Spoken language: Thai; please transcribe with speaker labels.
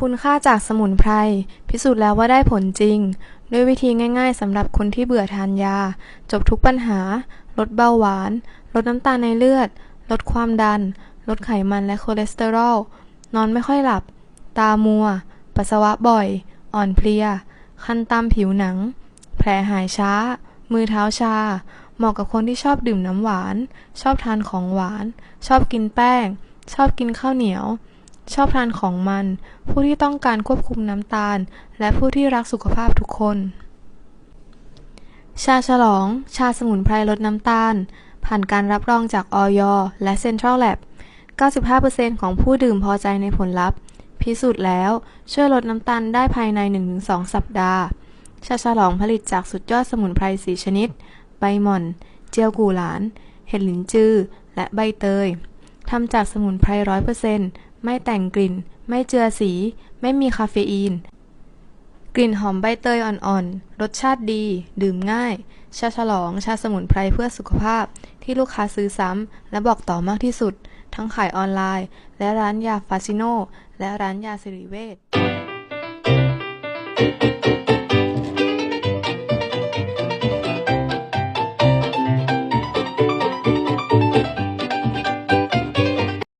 Speaker 1: คุณค่าจากสมุนไพร พิสูจน์แล้วว่าได้ผลจริง ด้วยวิธีง่าย ๆสำหรับคนที่เบื่อทานยา จบทุกปัญหา ลดเบาหวาน ลดน้ำตาลในเลือด ลดความดัน ลดไขมันและคอเลสเตอรอล นอนไม่ค่อยหลับ ตามัว ปัสสาวะบ่อย อ่อนเพลีย คันตามผิวหนัง แผลหายช้า มือเท้าชา เหมาะกับคนที่ชอบดื่มน้ำหวาน ชอบทานของหวาน ชอบกินแป้ง ชอบกินข้าวเหนียว ชอบทานของมัน ผู้ที่ต้องการควบคุมน้ำตาล และผู้ที่รักสุขภาพทุกคน ชาฉลอง ชาสมุนไพรลดน้ำตาล ผ่านการรับรองจากออยและ Central Lab 95%ของผู้ดื่มพอใจในผลลัพธ์ พิสูจน์แล้ว ช่วยลดน้ำตาลได้ภายใน 1-2 สัปดาห์ ชาฉลองผลิตจากสุดยอดสมุนไพร4ชนิด ใบหม่อน เจียวกูหลาน เห็ดหลินจือ และใบเตยทำจากสมุนไพร 100% ไม่แต่งกลิ่น ไม่เจือสี ไม่มีคาเฟอีน กลิ่นหอมใบเตยอ่อนๆ รสชาติดี ดื่มง่าย ชาฉลอง ชาสมุนไพรเพื่อสุขภาพ ที่ลูกค้าซื้อซ้ำ และบอกต่อมากที่สุด ทั้งขายออนไลน์ และร้านยาฟาซิโน และร้านยาสิริเวช